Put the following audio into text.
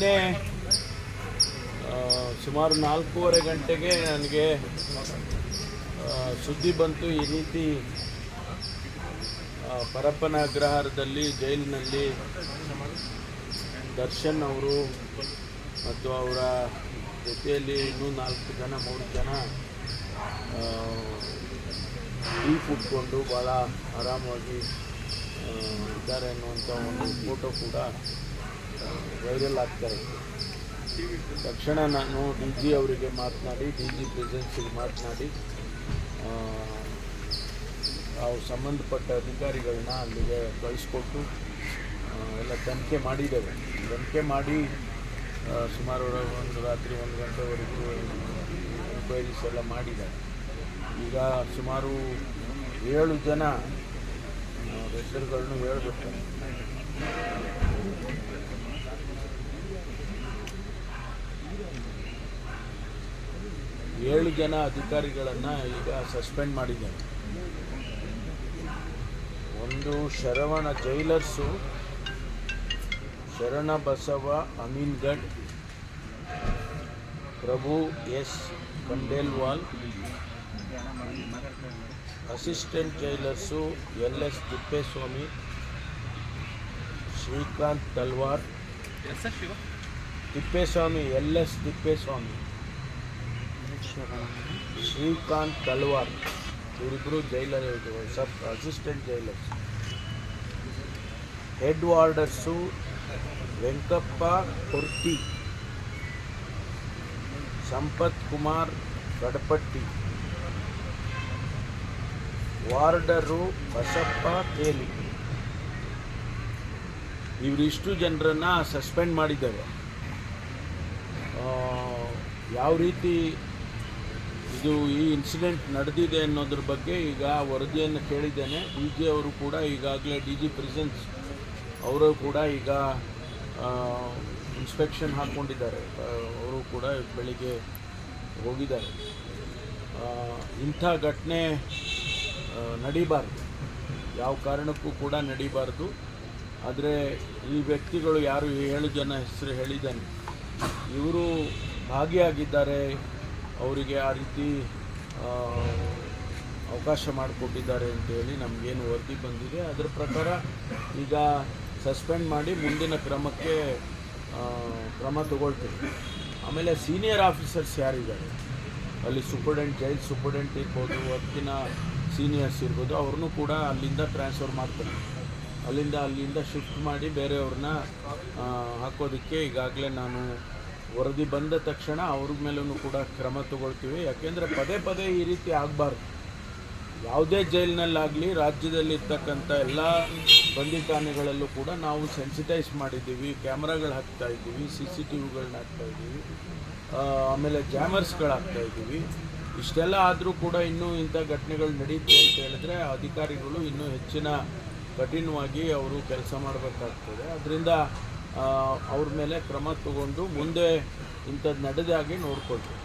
ನಿನ್ನೆ ಸುಮಾರು ನಾಲ್ಕೂವರೆ ಗಂಟೆಗೆ ನನಗೆ ಸುದ್ದಿ ಬಂತು. ಈ ರೀತಿ ಪರಪ್ಪನ ಅಗ್ರಹಾರದಲ್ಲಿ ಜೈಲಿನಲ್ಲಿ ದರ್ಶನ್ ಅವರು ಮತ್ತು ಅವರ ಜೊತೆಯಲ್ಲಿ ಇನ್ನೂ ನಾಲ್ಕು ಜನ, ಮೂರು ಜನ ಟೀ ಕುಟ್ಕೊಂಡು ಭಾಳ ಆರಾಮವಾಗಿ ಇದ್ದಾರೆ ಅನ್ನುವಂಥ ಒಂದು ಫೋಟೋ ಕೂಡ ವೈರಲ್ ಆಗ್ತಾ ಇತ್ತು. ತಕ್ಷಣ ನಾನು ಡಿ ಜಿ ಅವರಿಗೆ ಮಾತನಾಡಿ, ಡಿ ಜಿ ಪ್ರೆಸೆನ್ಸಿಗೆ ಮಾತನಾಡಿ ಅವು ಸಂಬಂಧಪಟ್ಟ ಅಧಿಕಾರಿಗಳನ್ನ ಅಲ್ಲಿಗೆ ಕಳಿಸ್ಕೊಟ್ಟು ಎಲ್ಲ ತನಿಖೆ ಮಾಡಿದ್ದೇವೆ. ತನಿಖೆ ಮಾಡಿ ಸುಮಾರು ಒಂದು ರಾತ್ರಿ ಒಂದು ಗಂಟೆವರೆಗೂ ಎನ್ಕ್ವೈರೀಸ್ ಎಲ್ಲ ಮಾಡಿದ್ದಾರೆ. ಈಗ ಸುಮಾರು ಏಳು ಜನ ಹೆಸರುಗಳನ್ನು ಹೇಳ್ಬೇಕು. ಏಳು ಜನ ಅಧಿಕಾರಿಗಳನ್ನು ಈಗ ಸಸ್ಪೆಂಡ್ ಮಾಡಿದ್ದೇನೆ ಒಂದು Sharavana jailers Sharana Basava Amingad Prabhu S Khandelwal assistant jailers L S Tippeswamy Srikanth Talwar Tippeswamy L S Tippeswamy. Srikanth Kalwar ಇವರಿಬ್ಬರು jailer sub assistant jailers head warders Venkappa Korti, Sampath Kumar Gadapatti warder Basappa Teli ಇವರಿಷ್ಟು ಜನರನ್ನು suspend ಮಾಡಿದ್ದೇವೆ ಯಾವ ರೀತಿ ಇದು ಈ incident ನಡೆದಿದೆ ಅನ್ನೋದ್ರ ಬಗ್ಗೆ ಈಗ ವರದಿಯನ್ನು ಕೇಳಿದ್ದೇನೆ. ಡಿ ಜಿ ಅವರು ಕೂಡ ಈಗಾಗಲೇ ಡಿ ಜಿ ಪ್ರೆಸೆನ್ಸ್ ಅವರು ಕೂಡ ಈಗ ಇನ್ಸ್ಪೆಕ್ಷನ್ ಹಾಕ್ಕೊಂಡಿದ್ದಾರೆ. ಅವರು ಕೂಡ ಬೆಳಿಗ್ಗೆ ಹೋಗಿದ್ದಾರೆ. ಇಂಥ ಘಟನೆ ನಡೀಬಾರ್ದು. ಯಾವ ಕಾರಣಕ್ಕೂ ಕೂಡ ನಡೀಬಾರ್ದು. ಆದರೆ ಈ ವ್ಯಕ್ತಿಗಳು ಯಾರು ಏಳು ಜನ ಹೆಸರು ಹೇಳಿದ್ದಾನೆ. ಇವರು ಭಾಗಿಯಾಗಿದ್ದಾರೆ. ಅವರಿಗೆ ಆ ರೀತಿ ಅವಕಾಶ ಮಾಡಿಕೊಟ್ಟಿದ್ದಾರೆ ಅಂತೇಳಿ ನಮಗೇನು ವರದಿ ಬಂದಿದೆ. ಅದರ ಪ್ರಕಾರ ಈಗ ಸಸ್ಪೆಂಡ್ ಮಾಡಿ ಮುಂದಿನ ಕ್ರಮಕ್ಕೆ ಕ್ರಮ ತಗೊಳ್ತೀವಿ. ಆಮೇಲೆ ಸೀನಿಯರ್ ಆಫೀಸರ್ಸ್ ಯಾರಿದ್ದಾರೆ? ಅಲ್ಲಿ ಸೂಪರ್ಡೆಂಟ್ ಜೈಲ್ ಸೂಪರ್ಡೆಂಟ್ ಇರ್ಬೋದು, ಹೊತ್ತಿನ ಸೀನಿಯರ್ಸ್ ಇರ್ಬೋದು, ಅವ್ರನ್ನೂ ಕೂಡ ಅಲ್ಲಿಂದ ಟ್ರಾನ್ಸ್ಫರ್ ಮಾಡ್ತಾರೆ. ಅಲ್ಲಿಂದ ಅಲ್ಲಿಂದ ಶಿಫ್ಟ್ ಮಾಡಿ ಬೇರೆಯವ್ರನ್ನ ಹಾಕೋದಕ್ಕೆ ಈಗಾಗಲೇ ನಾನು ವರದಿ ಬಂದ ತಕ್ಷಣ ಅವ್ರ ಮೇಲೂ ಕೂಡ ಕ್ರಮ ತಗೊಳ್ತೀವಿ. ಯಾಕೆಂದರೆ ಪದೇ ಪದೇ ಈ ರೀತಿ ಆಗಬಾರ್ದು. ಯಾವುದೇ ಜೈಲಿನಲ್ಲಾಗಲಿ, ರಾಜ್ಯದಲ್ಲಿರ್ತಕ್ಕಂಥ ಎಲ್ಲ ಬಂದಿಖಾನೆಗಳಲ್ಲೂ ಕೂಡ ನಾವು ಸೆನ್ಸಿಟೈಸ್ ಮಾಡಿದ್ದೀವಿ. ಕ್ಯಾಮ್ರಾಗಳು ಹಾಕ್ತಾ ಇದ್ದೀವಿ ಸಿ ಸಿ ಟಿ ವಿಗಳನ್ನ ಹಾಕ್ತಾ ಇದ್ದೀವಿ. ಆಮೇಲೆ ಜಾಮರ್ಸ್ಗಳು ಹಾಕ್ತಾ ಇದ್ದೀವಿ. ಇಷ್ಟೆಲ್ಲ ಆದರೂ ಕೂಡ ಇನ್ನೂ ಇಂಥ ಘಟನೆಗಳು ನಡೆಯುತ್ತೆ ಅಂತ ಹೇಳಿದ್ರೆ ಅಧಿಕಾರಿಗಳು ಇನ್ನೂ ಹೆಚ್ಚಿನ ಕಠಿಣವಾಗಿ ಅವರು ಕೆಲಸ ಮಾಡಬೇಕಾಗ್ತದೆ. ಅದರಿಂದ ಅವ್ರ ಮೇಲೆ ಕ್ರಮ ತಗೊಂಡು ಮುಂದೆ ಇಂಥದ್ದು ನಡೆದಾಗಿ ನೋಡ್ಕೊಳ್ತೀವಿ